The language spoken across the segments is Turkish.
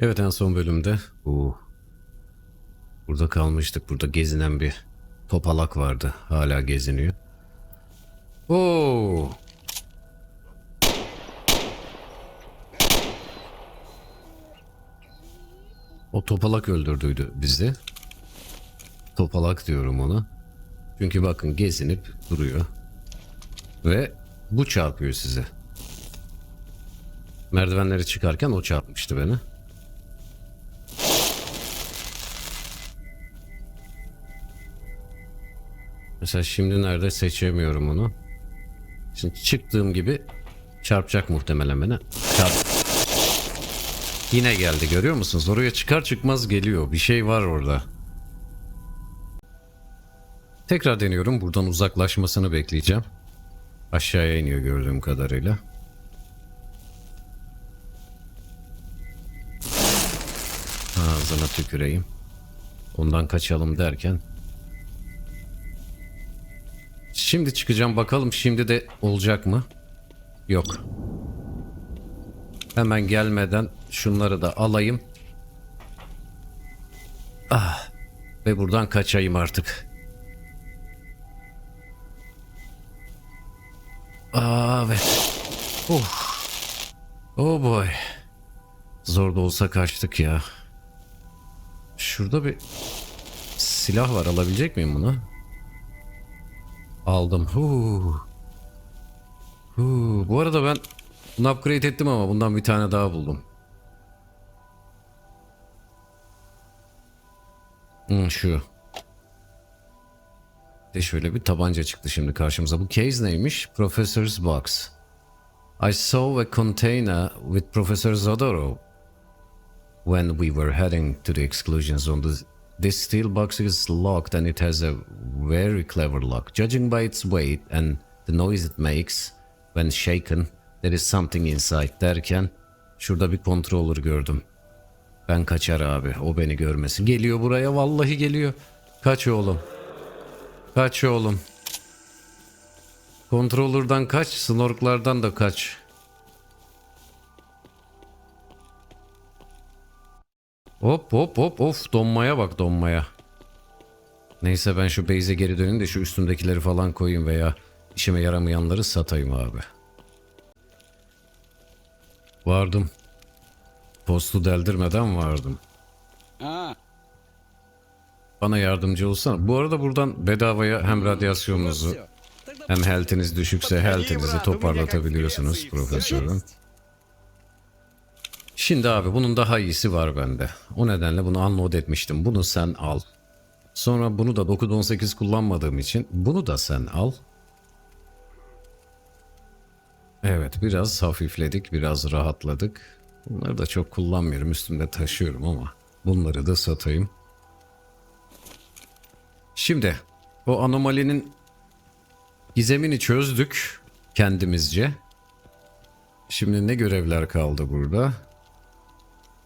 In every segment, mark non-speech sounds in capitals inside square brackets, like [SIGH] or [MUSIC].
Evet en son bölümde bu burada kalmıştık. Burada gezinen bir topalak vardı. Hala geziniyor. Oo! O topalak öldürdüydü bizi. Topalak diyorum ona. Çünkü bakın gezinip duruyor. Ve bu çarpıyor size. Merdivenleri çıkarken o çarpmıştı beni. Mesela şimdi nerede seçemiyorum onu. Şimdi çıktığım gibi çarpacak muhtemelen beni. Çarp. Yine geldi görüyor musunuz? Oraya çıkar çıkmaz geliyor. Bir şey var orada. Tekrar deniyorum. Buradan uzaklaşmasını bekleyeceğim. Aşağıya iniyor gördüğüm kadarıyla. Ağzına tüküreyim. Ondan kaçalım derken. Şimdi çıkacağım bakalım şimdi de olacak mı? Yok. Hemen gelmeden şunları da alayım. Ah. Ve buradan kaçayım artık. Aa, evet. Oh. Oh boy. Zor da olsa kaçtık ya. Şurada bir silah var. Alabilecek miyim bunu? Aldım. Huu. Huu. Bu arada ben bunu upgrade ettim ama bundan bir tane daha buldum. Hmm, şu. De şöyle bir tabanca çıktı şimdi karşımıza. Bu case neymiş? Professor's Box. I saw a container with Professor Zadorov when we were heading to the exclusion zone. This, steel box is locked and it has a very clever lock. Judging by its weight and the noise it makes when shaken, there is something inside derken şurada bir controller gördüm. Ben kaçar abi. O beni görmesin. Geliyor buraya. Vallahi geliyor. Kaç oğlum. Kaç oğlum. Controller'dan kaç. Snorklardan da kaç. Hop hop hop of donmaya bak donmaya. Neyse ben şu base'e geri döneyim de şu üstümdekileri falan koyayım veya işime yaramayanları satayım abi. Vardım. Postu deldirmeden vardım. Ha, Bana yardımcı olsana. Bu arada buradan bedavaya hem radyasyonunuzu hem health'iniz düşükse health'inizi toparlatabiliyorsunuz profesörüm. Şimdi abi bunun daha iyisi var bende. O nedenle bunu unload etmiştim. Bunu sen al. Sonra bunu da 918 kullanmadığım için bunu da sen al. Evet biraz hafifledik, biraz rahatladık. Bunları da çok kullanmıyorum, üstümde taşıyorum ama bunları da satayım. Şimdi o anomalinin gizemini çözdük kendimizce. Şimdi ne görevler kaldı burada?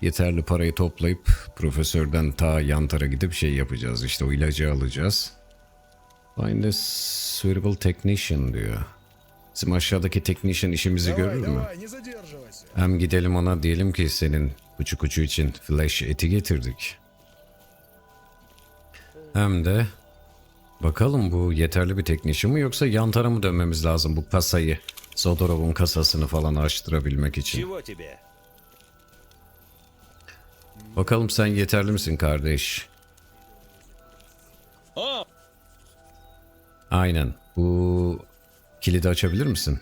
yeterli parayı toplayıp profesörden ta Yantar'a gidip şey yapacağız işte o ilacı alacağız. Find a suitable technician diyor. Bizim aşağıdaki technician işimizi görür mü? Hem gidelim ona diyelim ki senin uçuk uçu için flash eti getirdik. Hem de bakalım bu yeterli bir teknişi mi yoksa yan tarafa mı dönmemiz lazım bu kasayı? Sodorov'un kasasını falan açtırabilmek için. Bakalım sen yeterli misin kardeş? Aynen. Bu kilidi açabilir misin?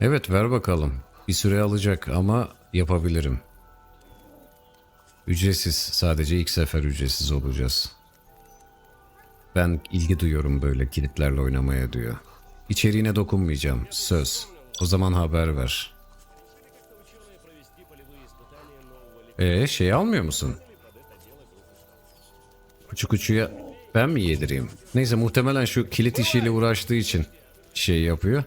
Evet ver bakalım. Bir süre alacak ama yapabilirim. Ücretsiz. Sadece ilk sefer ücretsiz olacağız. Ben ilgi duyuyorum böyle kilitlerle oynamaya diyor. İçeriğine dokunmayacağım. Söz. O zaman haber ver. Ee şey almıyor musun? Kuçu kuçuya ben mi yedireyim? Neyse muhtemelen şu kilit işiyle uğraştığı için şey yapıyor.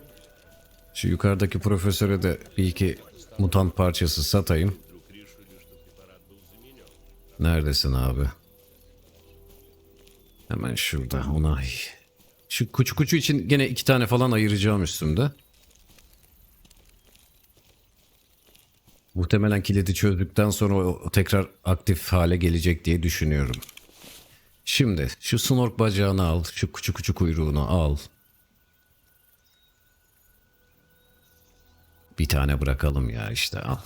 Şu yukarıdaki profesöre de bir iki mutant parçası satayım. Neredesin abi? Hemen şurada ona. Şu kuçu kuçu için gene iki tane falan ayıracağım üstümde. Muhtemelen kilidi çözdükten sonra o tekrar aktif hale gelecek diye düşünüyorum. Şimdi şu snork bacağını al, şu küçük küçük kuyruğunu al. Bir tane bırakalım ya işte al.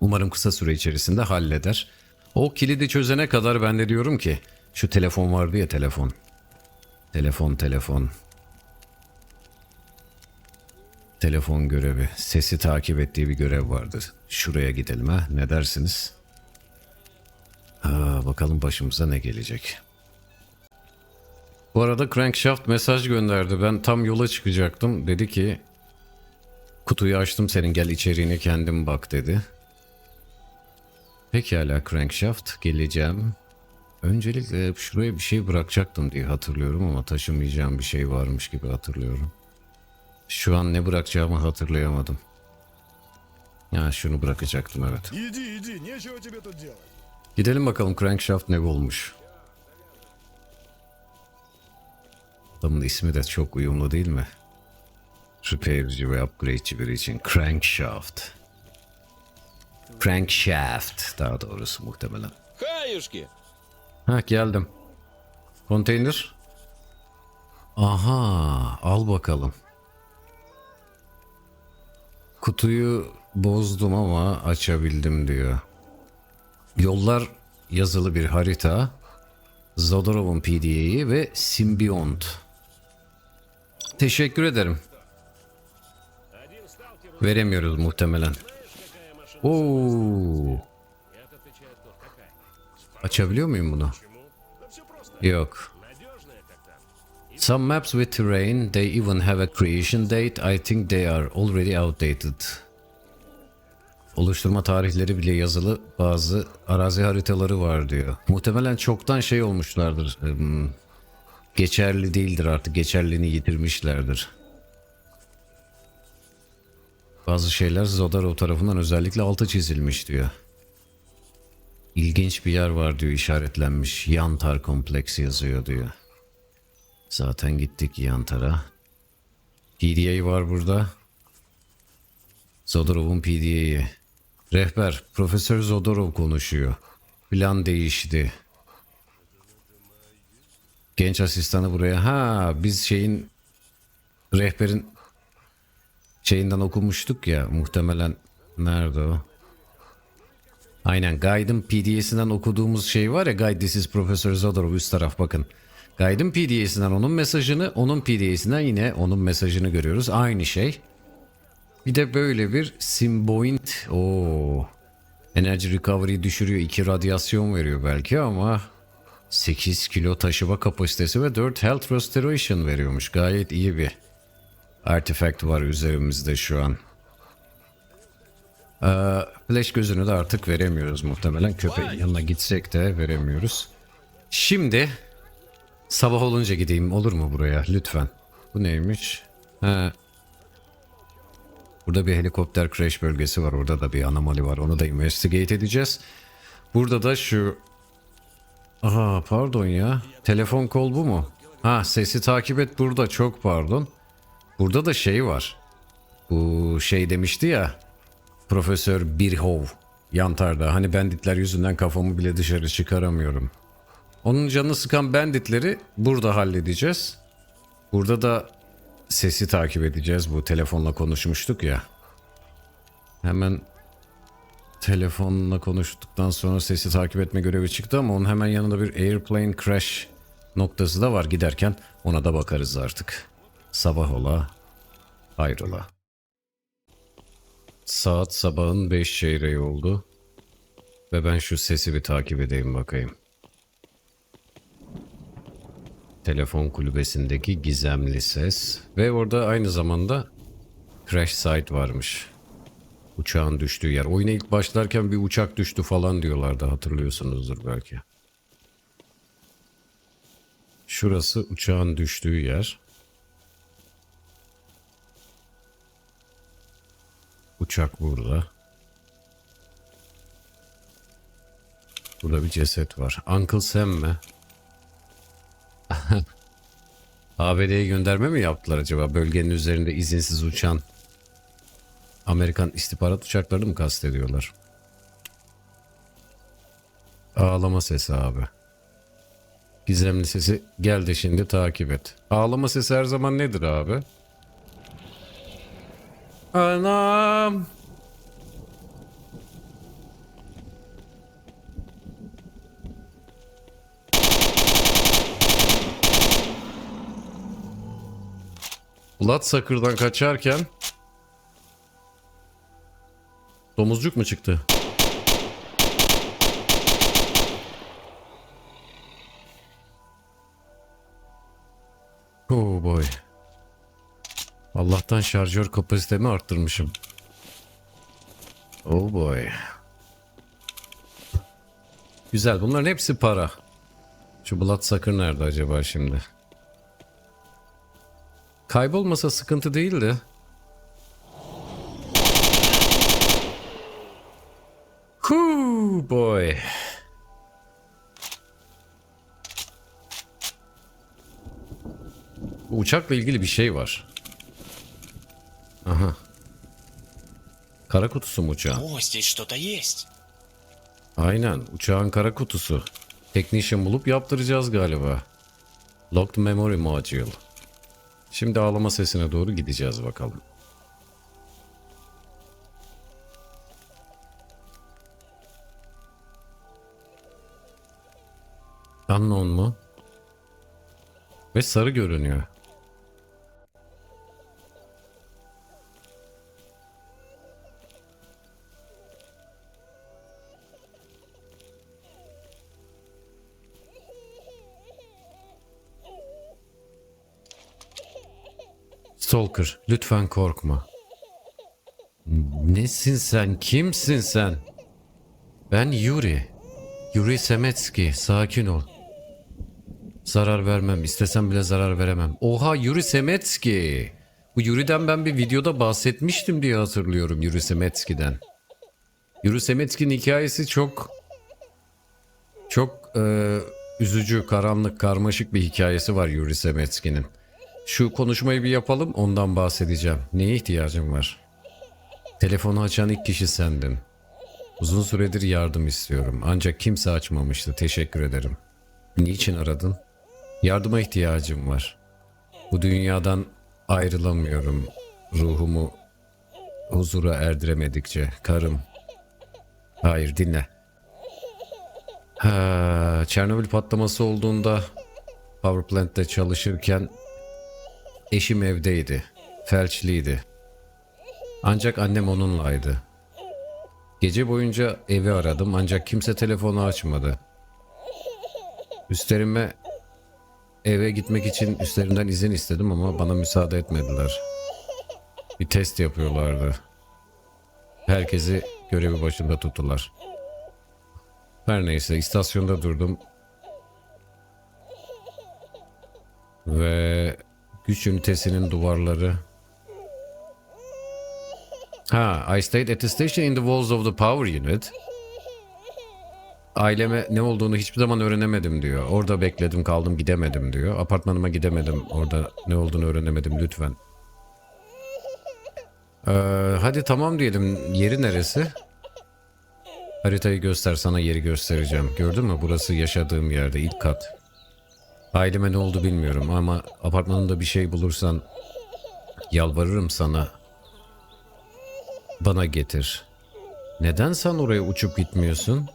Umarım kısa süre içerisinde halleder. O kilidi çözene kadar ben de diyorum ki şu telefon vardı ya telefon. Telefon telefon. Telefon görevi. Sesi takip ettiği bir görev vardı. Şuraya gidelim ha. Ne dersiniz? Aa, bakalım başımıza ne gelecek. Bu arada Crankshaft mesaj gönderdi. Ben tam yola çıkacaktım. Dedi ki kutuyu açtım senin gel içeriğine kendin bak dedi. Pekala Crankshaft geleceğim. Öncelikle şuraya bir şey bırakacaktım diye hatırlıyorum ama taşımayacağım bir şey varmış gibi hatırlıyorum. Şu an ne bırakacağımı hatırlayamadım. Ya şunu bırakacaktım evet. Gidelim bakalım crankshaft ne olmuş. Adamın ismi de çok uyumlu değil mi? Repairci ve upgrade'ci biri için crankshaft. Crankshaft daha doğrusu muhtemelen. Hayırski. Ha geldim. Konteyner. Aha al bakalım. Kutuyu bozdum ama açabildim diyor. Yollar yazılı bir harita. Zodorov'un PDA'yı ve Symbiont. Teşekkür ederim. Veremiyoruz muhtemelen. Oo. Açabiliyor muyum bunu? Yok. Some maps with terrain, they even have a creation date. I think they are already outdated. Oluşturma tarihleri bile yazılı bazı arazi haritaları var diyor. Muhtemelen çoktan şey olmuşlardır. Geçerli değildir artık. Geçerliliğini yitirmişlerdir. Bazı şeyler Zodarov tarafından özellikle altı çizilmiş diyor. İlginç bir yer var diyor işaretlenmiş. Yantar kompleksi yazıyor diyor. Zaten gittik Yantar'a. PDA var burada. Zodorov'un PDA'yı. Rehber, Profesör Zodorov konuşuyor. Plan değişti. Genç asistanı buraya. Ha, biz şeyin rehberin şeyinden okumuştuk ya muhtemelen nerede o? Aynen Guide'ın PDA'sinden okuduğumuz şey var ya Guide this is Professor Zodorov üst taraf bakın. Guide'ın PDA'sinden onun mesajını, onun PDA'sinden yine onun mesajını görüyoruz. Aynı şey. Bir de böyle bir Symboint. Oo. Enerji recovery düşürüyor. 2 radyasyon veriyor belki ama 8 kilo taşıma kapasitesi ve 4 health restoration veriyormuş. Gayet iyi bir artifact var üzerimizde şu an. Ee, flash gözünü de artık veremiyoruz muhtemelen. Köpeğin yanına gitsek de veremiyoruz. Şimdi sabah olunca gideyim olur mu buraya lütfen? Bu neymiş? Ha. Burada bir helikopter crash bölgesi var. Orada da bir anomali var. Onu da investigate edeceğiz. Burada da şu... Aha pardon ya. Telefon kol bu mu? Ha sesi takip et burada. Çok pardon. Burada da şey var. Bu şey demişti ya. Profesör Birhov Yantar'da. Hani banditler yüzünden kafamı bile dışarı çıkaramıyorum. Onun canını sıkan banditleri burada halledeceğiz. Burada da sesi takip edeceğiz. Bu telefonla konuşmuştuk ya. Hemen telefonla konuştuktan sonra sesi takip etme görevi çıktı ama onun hemen yanında bir airplane crash noktası da var giderken ona da bakarız artık. Sabah ola, hayrola. Saat sabahın 5 çeyreği oldu. Ve ben şu sesi bir takip edeyim bakayım. Telefon kulübesindeki gizemli ses. Ve orada aynı zamanda crash site varmış. Uçağın düştüğü yer. Oyuna ilk başlarken bir uçak düştü falan diyorlardı hatırlıyorsunuzdur belki. Şurası uçağın düştüğü yer. Uçak burada. Burada bir ceset var. Uncle Sam mi? [LAUGHS] ABD'ye gönderme mi yaptılar acaba? Bölgenin üzerinde izinsiz uçan Amerikan istihbarat uçaklarını mı kastediyorlar? Ağlama sesi abi. Gizemli sesi gel de şimdi takip et. Ağlama sesi her zaman nedir abi? Anam. Bloodsucker'dan kaçarken domuzcuk mu çıktı? Oh boy. Allah'tan şarjör kapasitemi arttırmışım. Oh boy. Güzel. Bunların hepsi para. Şu Bloodsucker nerede acaba şimdi? Kaybolmasa sıkıntı değildi. Huu boy. Bu uçakla ilgili bir şey var. Aha. Kara kutusu mu uçağın? Aynen uçağın kara kutusu. Technician bulup yaptıracağız galiba. Locked Memory Module. Şimdi ağlama sesine doğru gideceğiz bakalım. Unknown mu? Ve sarı görünüyor. Stalker, lütfen korkma. Nesin sen? Kimsin sen? Ben Yuri. Yuri Semetski. Sakin ol. Zarar vermem. İstesem bile zarar veremem. Oha Yuri Semetski. Bu Yuri'den ben bir videoda bahsetmiştim diye hatırlıyorum Yuri Semetski'den. Yuri Semetski'nin hikayesi çok çok e, üzücü, karanlık, karmaşık bir hikayesi var Yuri Semetski'nin. Şu konuşmayı bir yapalım ondan bahsedeceğim. Neye ihtiyacım var? Telefonu açan ilk kişi sendin. Uzun süredir yardım istiyorum. Ancak kimse açmamıştı. Teşekkür ederim. Niçin aradın? Yardıma ihtiyacım var. Bu dünyadan ayrılamıyorum. Ruhumu huzura erdiremedikçe. Karım. Hayır dinle. Ha, Çernobil patlaması olduğunda power plant'te çalışırken Eşim evdeydi. Felçliydi. Ancak annem onunlaydı. Gece boyunca evi aradım ancak kimse telefonu açmadı. Üstlerime eve gitmek için üstlerinden izin istedim ama bana müsaade etmediler. Bir test yapıyorlardı. Herkesi görevi başında tuttular. Her neyse istasyonda durdum. Ve güç ünitesinin duvarları. Ha, I stayed at the station in the walls of the power unit. Aileme ne olduğunu hiçbir zaman öğrenemedim diyor. Orada bekledim kaldım gidemedim diyor. Apartmanıma gidemedim. Orada ne olduğunu öğrenemedim lütfen. Ee, hadi tamam diyelim. Yeri neresi? Haritayı göster sana yeri göstereceğim. Gördün mü? Burası yaşadığım yerde ilk kat. Aileme ne oldu bilmiyorum ama apartmanında bir şey bulursan yalvarırım sana. Bana getir. Neden sen oraya uçup gitmiyorsun?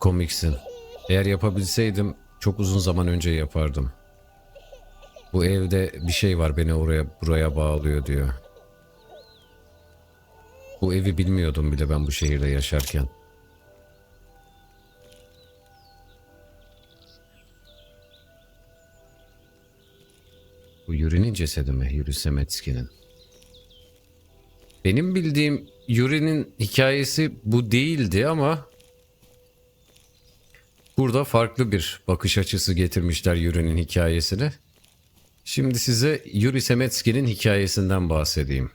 Komiksin. Eğer yapabilseydim çok uzun zaman önce yapardım. Bu evde bir şey var beni oraya buraya bağlıyor diyor. Bu evi bilmiyordum bile ben bu şehirde yaşarken. Bu Yuri'nin cesedi mi? Yuri Semetski'nin. Benim bildiğim Yuri'nin hikayesi bu değildi ama burada farklı bir bakış açısı getirmişler Yuri'nin hikayesine. Şimdi size Yuri Semetski'nin hikayesinden bahsedeyim.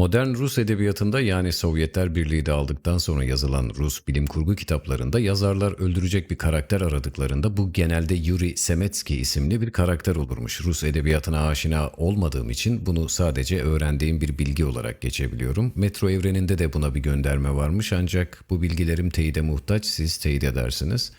Modern Rus edebiyatında yani Sovyetler Birliği de aldıktan sonra yazılan Rus bilim kurgu kitaplarında yazarlar öldürecek bir karakter aradıklarında bu genelde Yuri Semetsky isimli bir karakter olurmuş. Rus edebiyatına aşina olmadığım için bunu sadece öğrendiğim bir bilgi olarak geçebiliyorum. Metro evreninde de buna bir gönderme varmış ancak bu bilgilerim teyide muhtaç siz teyit edersiniz.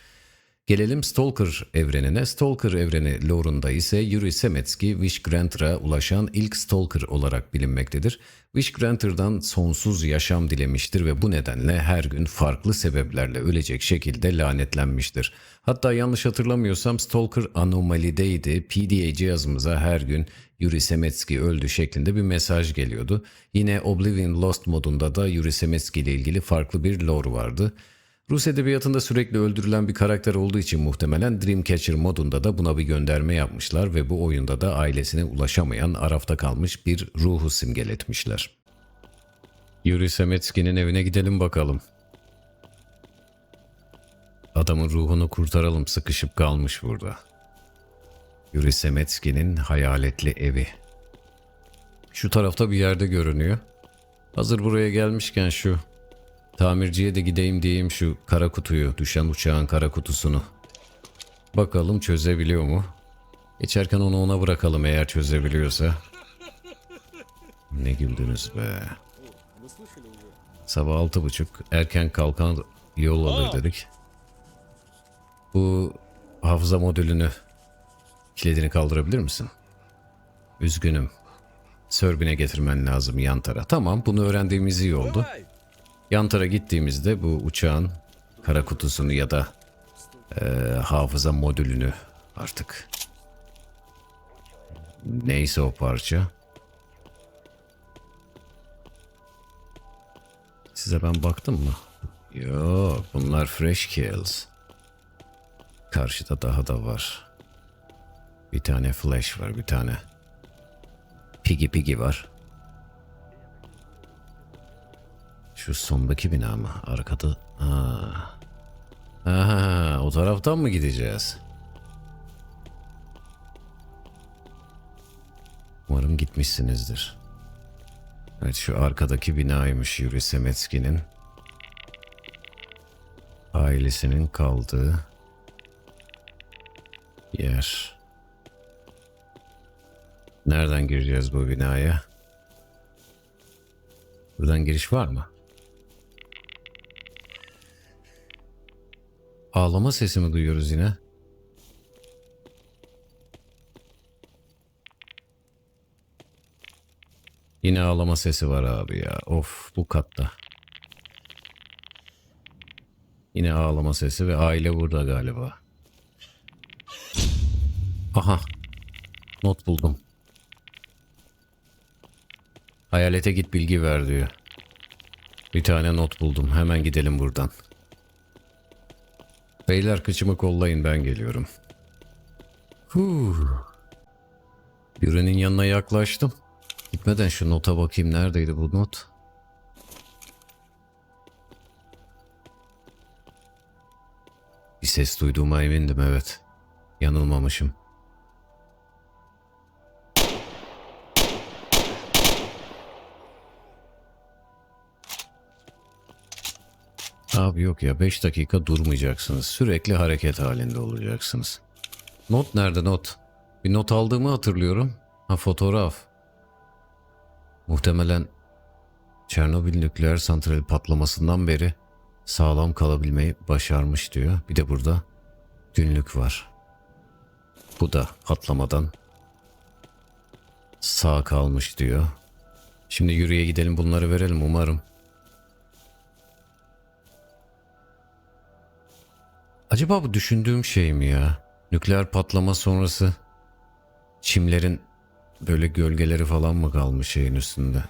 Gelelim Stalker evrenine. Stalker evreni lore'unda ise Yuri Semetsky, Vishgranter'a ulaşan ilk Stalker olarak bilinmektedir. Vishgranter'dan sonsuz yaşam dilemiştir ve bu nedenle her gün farklı sebeplerle ölecek şekilde lanetlenmiştir. Hatta yanlış hatırlamıyorsam Stalker anomalideydi. PDA cihazımıza her gün Yuri Semetsky öldü şeklinde bir mesaj geliyordu. Yine Oblivion Lost modunda da Yuri Semetsky ile ilgili farklı bir lore vardı. Rus edebiyatında sürekli öldürülen bir karakter olduğu için muhtemelen Dreamcatcher modunda da buna bir gönderme yapmışlar ve bu oyunda da ailesine ulaşamayan arafta kalmış bir ruhu simgeletmişler. Yuri Semetsky'nin evine gidelim bakalım. Adamın ruhunu kurtaralım sıkışıp kalmış burada. Yuri Semetsky'nin hayaletli evi. Şu tarafta bir yerde görünüyor. Hazır buraya gelmişken şu Tamirciye de gideyim diyeyim şu kara kutuyu, düşen uçağın kara kutusunu. Bakalım çözebiliyor mu? Geçerken onu ona bırakalım eğer çözebiliyorsa. Ne güldünüz be. Sabah altı buçuk erken kalkan yol alır dedik. Bu hafıza modülünü kilidini kaldırabilir misin? Üzgünüm. Sörbine getirmen lazım yan tara. Tamam bunu öğrendiğimiz iyi oldu. Yan tara gittiğimizde bu uçağın kara kutusunu ya da e, hafıza modülünü artık neyse o parça size ben baktım mı? Yok bunlar fresh kills. Karşıda daha da var. Bir tane flash var bir tane. Piggy Piggy var. Şu sondaki bina mı? Arkada... Ha. Aha, o taraftan mı gideceğiz? Umarım gitmişsinizdir. Evet şu arkadaki binaymış Yuri Semetsky'nin. Ailesinin kaldığı yer. Nereden gireceğiz bu binaya? Buradan giriş var mı? Ağlama sesi mi duyuyoruz yine? Yine ağlama sesi var abi ya. Of bu katta. Yine ağlama sesi ve aile burada galiba. Aha. Not buldum. Hayalete git bilgi ver diyor. Bir tane not buldum. Hemen gidelim buradan. Beyler kıçımı kollayın ben geliyorum. Huh. Yürenin yanına yaklaştım. Gitmeden şu nota bakayım neredeydi bu not? Bir ses duyduğuma emindim evet. Yanılmamışım. Abi yok ya 5 dakika durmayacaksınız. Sürekli hareket halinde olacaksınız. Not nerede not? Bir not aldığımı hatırlıyorum. Ha fotoğraf. Muhtemelen Çernobil nükleer santrali patlamasından beri sağlam kalabilmeyi başarmış diyor. Bir de burada günlük var. Bu da patlamadan sağ kalmış diyor. Şimdi yürüye gidelim bunları verelim umarım. Acaba bu düşündüğüm şey mi ya? Nükleer patlama sonrası çimlerin böyle gölgeleri falan mı kalmış şeyin üstünde?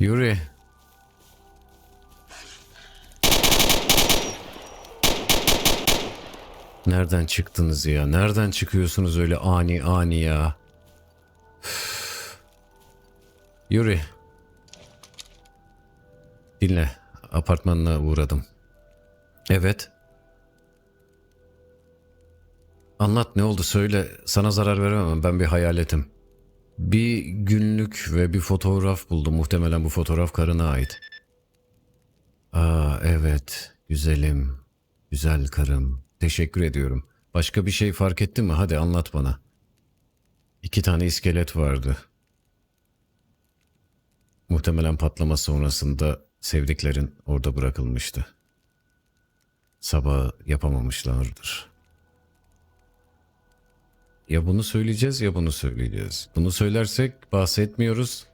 Yuri. Nereden çıktınız ya? Nereden çıkıyorsunuz öyle ani ani ya? Yuri. Dinle. Apartmanına uğradım. Evet. Anlat ne oldu söyle. Sana zarar veremem ben bir hayaletim. Bir günlük ve bir fotoğraf buldum. Muhtemelen bu fotoğraf karına ait. Aa evet, güzelim. Güzel karım. Teşekkür ediyorum. Başka bir şey fark ettin mi? Hadi anlat bana. İki tane iskelet vardı. Muhtemelen patlama sonrasında sevdiklerin orada bırakılmıştı. Sabah yapamamışlardır. Ya bunu söyleyeceğiz ya bunu söyleyeceğiz. Bunu söylersek bahsetmiyoruz.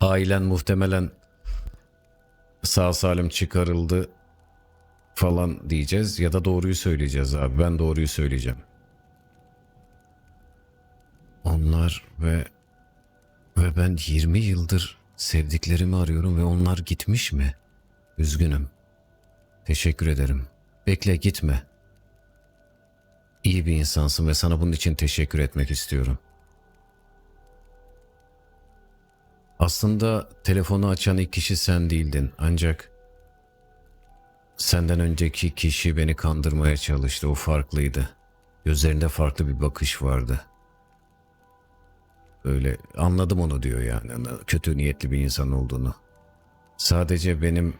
Ailen muhtemelen sağ salim çıkarıldı falan diyeceğiz ya da doğruyu söyleyeceğiz abi. Ben doğruyu söyleyeceğim. Onlar ve ve ben 20 yıldır sevdiklerimi arıyorum ve onlar gitmiş mi? Üzgünüm. Teşekkür ederim. Bekle gitme. İyi bir insansın ve sana bunun için teşekkür etmek istiyorum. Aslında telefonu açan ilk kişi sen değildin ancak senden önceki kişi beni kandırmaya çalıştı. O farklıydı. Gözlerinde farklı bir bakış vardı. Böyle anladım onu diyor yani. Kötü niyetli bir insan olduğunu. Sadece benim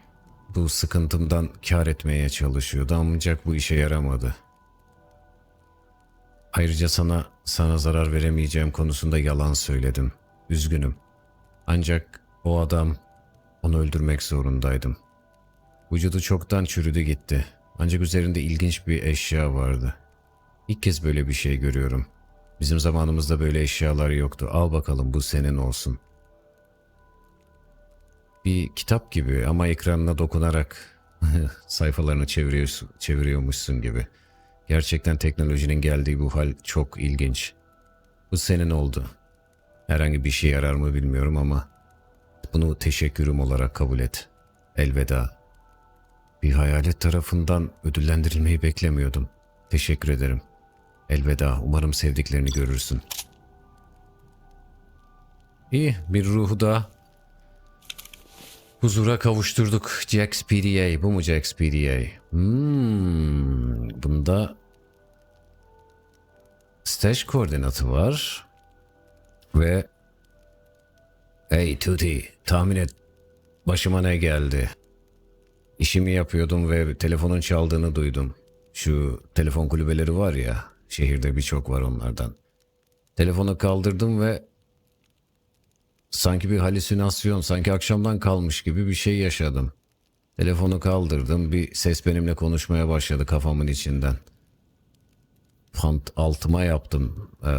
bu sıkıntımdan kar etmeye çalışıyordu ancak bu işe yaramadı. Ayrıca sana sana zarar veremeyeceğim konusunda yalan söyledim. Üzgünüm. Ancak o adam onu öldürmek zorundaydım. Vücudu çoktan çürüdü gitti. Ancak üzerinde ilginç bir eşya vardı. İlk kez böyle bir şey görüyorum. Bizim zamanımızda böyle eşyalar yoktu. Al bakalım bu senin olsun. Bir kitap gibi ama ekranına dokunarak [LAUGHS] sayfalarını çeviriyorsun, çeviriyormuşsun gibi. Gerçekten teknolojinin geldiği bu hal çok ilginç. Bu senin oldu. Herhangi bir şey yarar mı bilmiyorum ama bunu teşekkürüm olarak kabul et. Elveda. Bir hayalet tarafından ödüllendirilmeyi beklemiyordum. Teşekkür ederim. Elveda. Umarım sevdiklerini görürsün. İyi, bir ruhu da huzura kavuşturduk. Jax PDA. Bu mu Jax PDA? Hmm, bunda stash koordinatı var. Ve Hey Tuti, tahmin et başıma ne geldi? İşimi yapıyordum ve telefonun çaldığını duydum. Şu telefon kulübeleri var ya, şehirde birçok var onlardan. Telefonu kaldırdım ve sanki bir halüsinasyon, sanki akşamdan kalmış gibi bir şey yaşadım. Telefonu kaldırdım, bir ses benimle konuşmaya başladı kafamın içinden. Pant altıma yaptım. Ee,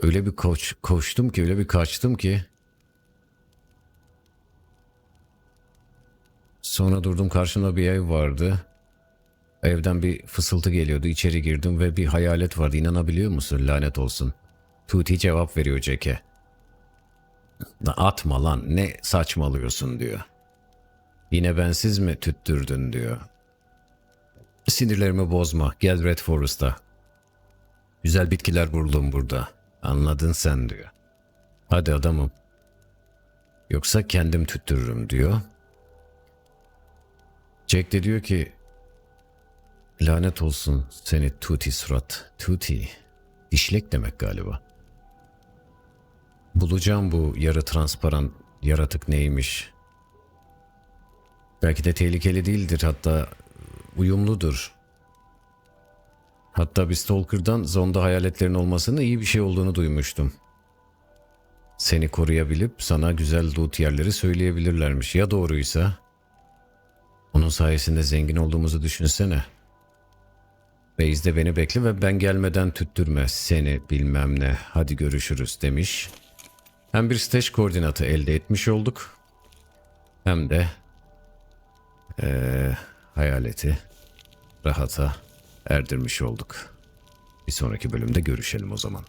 öyle bir koş, koştum ki, öyle bir kaçtım ki. Sonra durdum karşımda bir ev vardı. Evden bir fısıltı geliyordu. İçeri girdim ve bir hayalet vardı. İnanabiliyor musun? Lanet olsun. Tuti cevap veriyor Jack'e. Atma lan ne saçmalıyorsun diyor. Yine bensiz mi tüttürdün diyor. Sinirlerimi bozma. Gel Red Forest'a. Güzel bitkiler buldum burada. Anladın sen diyor. Hadi adamım. Yoksa kendim tüttürürüm diyor. Jack de diyor ki lanet olsun seni tuti surat. Tuti. Dişlek demek galiba. Bulacağım bu yarı transparan yaratık neymiş. Belki de tehlikeli değildir hatta uyumludur. Hatta bir stalker'dan zonda hayaletlerin olmasının iyi bir şey olduğunu duymuştum. Seni koruyabilip sana güzel loot yerleri söyleyebilirlermiş. Ya doğruysa? Onun sayesinde zengin olduğumuzu düşünsene. Beyzde beni bekle ve ben gelmeden tüttürme seni bilmem ne. Hadi görüşürüz demiş. Hem bir stash koordinatı elde etmiş olduk. Hem de eee, hayaleti rahata erdirmiş olduk. Bir sonraki bölümde görüşelim o zaman.